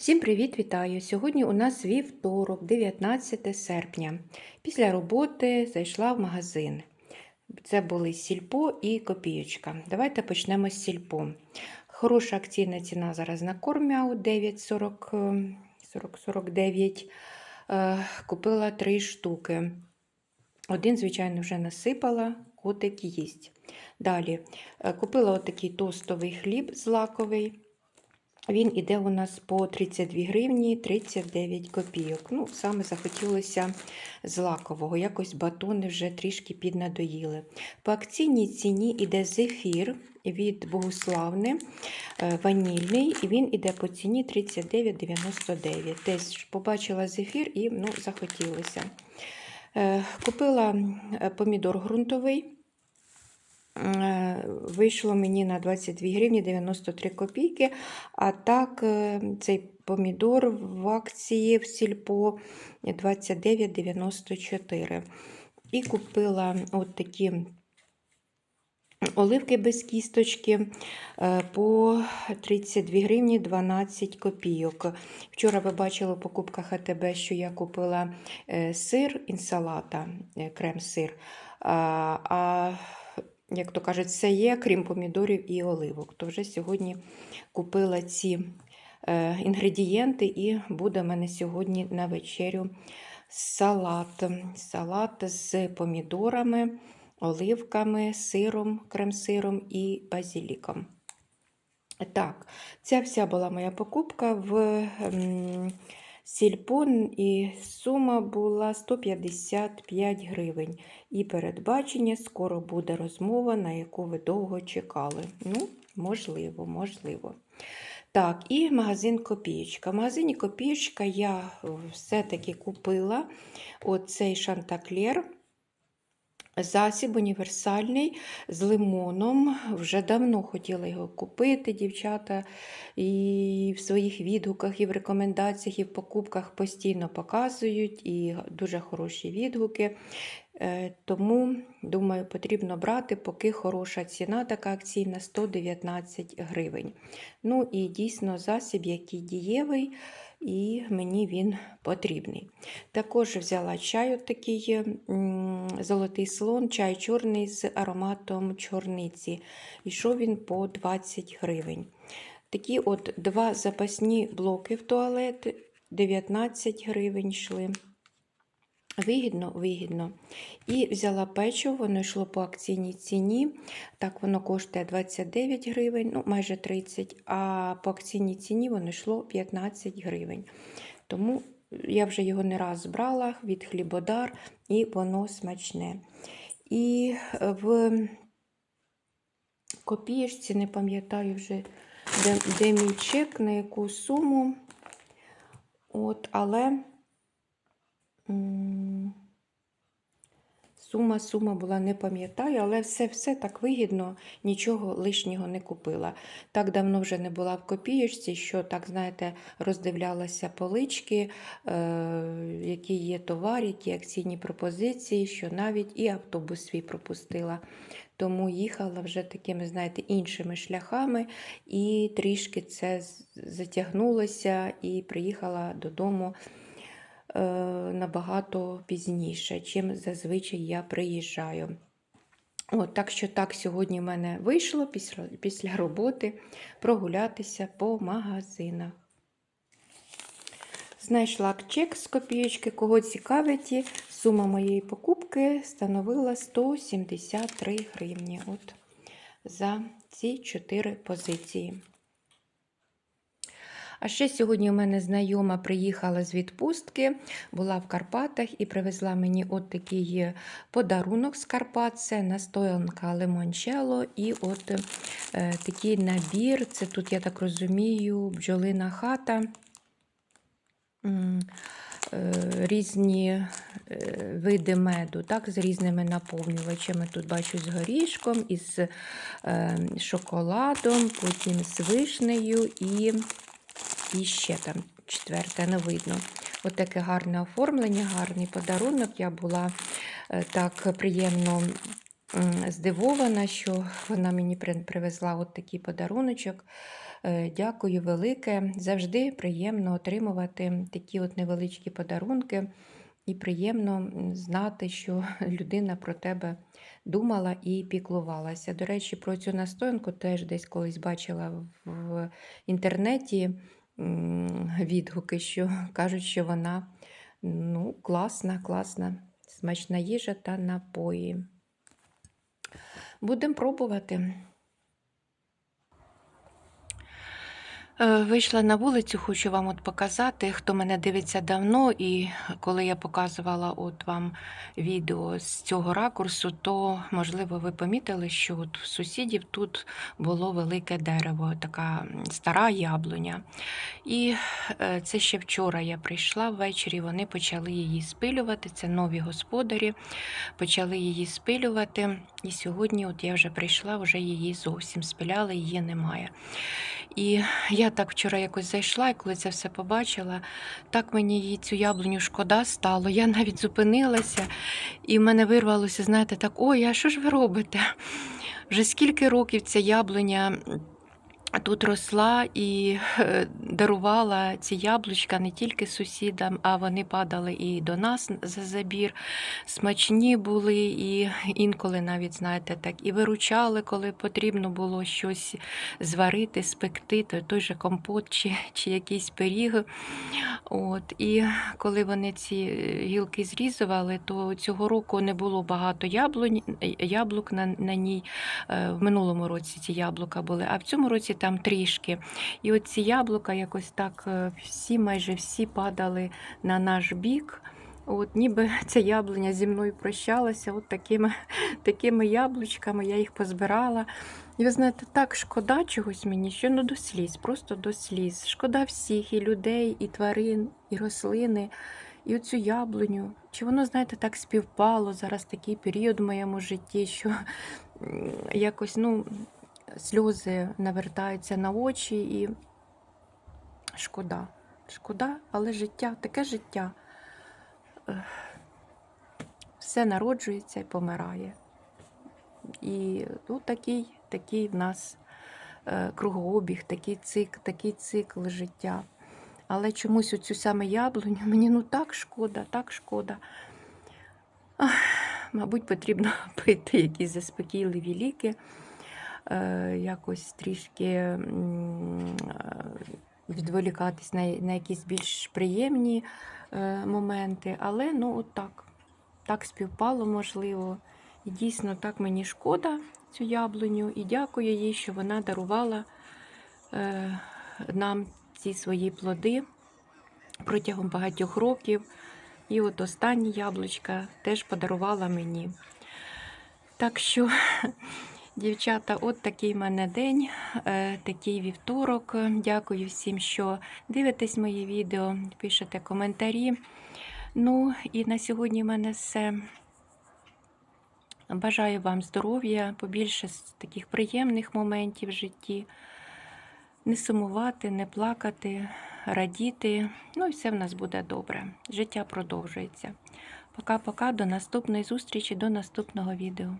Всім привіт, вітаю! Сьогодні у нас вівторок, 19 серпня. Після роботи зайшла в магазин. Це були сільпо і копієчка. Давайте почнемо з сільпо. Хороша акційна ціна зараз на кормяу 9,40 49. Е, Купила 3 штуки. Один, звичайно, вже насипала, котик їсть. Далі е, купила отакий тостовий хліб злаковий. Він іде у нас по 32 гривні 39 копійок. Ну, саме захотілося злакового. Якось батони вже трішки піднадоїли. По акційній ціні іде зефір від Богуславни, е, ванільний, і він іде по ціні 39,99. Теж побачила зефір і ну, захотілося. Е, Купила е, помідор ґрунтовий. Вийшло мені на 22 гривні 93 копійки. А так, е, цей помідор в акції в сільпо 29,94. І купила от такі оливки без кісточки е, по 32 гривні 12 копійок. Вчора ви бачили в покупках АТБ, що я купила е, сир інсалата, крем-сир. А як то кажуть, все є, крім помідорів і оливок. То вже сьогодні купила ці е, інгредієнти, і буде в мене сьогодні на вечерю салат. Салат з помідорами, оливками, сиром, крем-сиром і базіліком. Так, ця вся була моя покупка в сільпон, і сума була 155 гривень. І передбачення скоро буде розмова, на яку ви довго чекали. Ну, можливо, можливо. Так, і магазин Копієчка. В магазині Копієчка я все-таки купила оцей шантаклер. Засіб універсальний з лимоном. Вже давно хотіла його купити, дівчата. І в своїх відгуках, і в рекомендаціях, і в покупках постійно показують, і дуже хороші відгуки. Е, Тому, думаю, потрібно брати, поки хороша ціна, така акційна 119 гривень. Ну і дійсно засіб, який дієвий, і мені він потрібний. Також взяла чай, от такий золотий слон, чай чорний з ароматом чорниці. Ішов він по 20 гривень. Такі от два запасні блоки в туалет 19 гривень йшли. Вигідно, вигідно. І взяла печиво, воно йшло по акційній ціні. Так, воно коштує 29 гривень, ну майже 30, а по акційній ціні воно йшло 15 гривень. Тому я вже його не раз брала від хлібодар, і воно смачне. І в копієчці, не пам'ятаю вже, де, де мій чек, на яку суму. От, але. Сума, сума була, не пам'ятаю, але все все так вигідно, нічого лишнього не купила. Так давно вже не була в копієчці, що так, знаєте, роздивлялася полички, е, які є товар, які акційні пропозиції, що навіть і автобус свій пропустила. Тому їхала вже такими, знаєте, іншими шляхами, і трішки це затягнулося, і приїхала додому набагато пізніше, чим зазвичай я приїжджаю. От, так що так сьогодні в мене вийшло після, після роботи прогулятися по магазинах. Знайшла чек з копієчки, кого цікавить, сума моєї покупки становила 173 гривні от, за ці 4 позиції. А ще сьогодні у мене знайома приїхала з відпустки, була в Карпатах і привезла мені от такий подарунок з Карпат. Це настоянка лимончело і от е, такий набір. Це тут, я так розумію, бджолина хата. Е, Різні е, види меду, так, з різними наповнювачами. Тут бачу з горішком, із е, шоколадом, потім з вишнею і і ще там четверте, не видно. От таке гарне оформлення, гарний подарунок. Я була е, так приємно здивована, що вона мені привезла от такий подаруночок. Е, Дякую велике. Завжди приємно отримувати такі от невеличкі подарунки. І приємно знати, що людина про тебе думала і піклувалася. До речі, про цю настоянку теж десь колись бачила в інтернеті відгуки, що кажуть, що вона ну, класна, класна, смачна їжа та напої. Будемо пробувати. Вийшла на вулицю, хочу вам от показати, хто мене дивиться давно, і коли я показувала от вам відео з цього ракурсу, то можливо ви помітили, що от в сусідів тут було велике дерево, така стара яблуня. І е, це ще вчора я прийшла ввечері, вони почали її спилювати. Це нові господарі, почали її спилювати. І сьогодні, от я вже прийшла, вже її зовсім спиляли, її немає. І я так вчора якось зайшла, і коли це все побачила, так мені її цю яблуню шкода стало. Я навіть зупинилася, і в мене вирвалося, знаєте, так: ой, а що ж ви робите? Вже скільки років ця яблуня тут росла і е, дарувала ці яблучка не тільки сусідам, а вони падали і до нас за забір. Смачні були, і інколи навіть, знаєте, так і виручали, коли потрібно було щось зварити, спекти, той, же компот чи, чи якийсь пиріг. От, і коли вони ці гілки зрізували, то цього року не було багато яблунь, яблук на, на ній. Е, В минулому році ці яблука були, а в цьому році там трішки. І от ці яблука якось так е, всі, майже всі падали на наш бік. От ніби ця яблуня зі мною прощалася, от такими, такими яблучками я їх позбирала. І ви знаєте, так шкода чогось мені, що ну до сліз, просто до сліз. Шкода всіх, і людей, і тварин, і рослини, і оцю яблуню. Чи воно, знаєте, так співпало зараз такий період в моєму житті, що якось ну, сльози навертаються на очі і шкода. Шкода, але життя, таке життя. Все народжується і помирає. І ну, такий, такий в нас е, кругообіг, такий цикл, такий цикл життя. Але чомусь оцю саме яблуню мені ну так шкода, так шкода. Ах, мабуть, потрібно пити якісь заспокійливі ліки, якось трішки е, відволікатись на, на якісь більш приємні е, моменти. Але ну от так, так співпало, можливо. І дійсно так мені шкода цю яблуню, і дякую їй, що вона дарувала е, нам ці свої плоди протягом багатьох років. І от останні яблучка теж подарувала мені. Так що, дівчата, от такий в мене день, е, такий вівторок. Дякую всім, що дивитесь мої відео, пишете коментарі. Ну і на сьогодні в мене все. Бажаю вам здоров'я, побільше таких приємних моментів в житті. Не сумувати, не плакати, радіти. Ну і все в нас буде добре. Життя продовжується. Пока-пока, до наступної зустрічі, до наступного відео.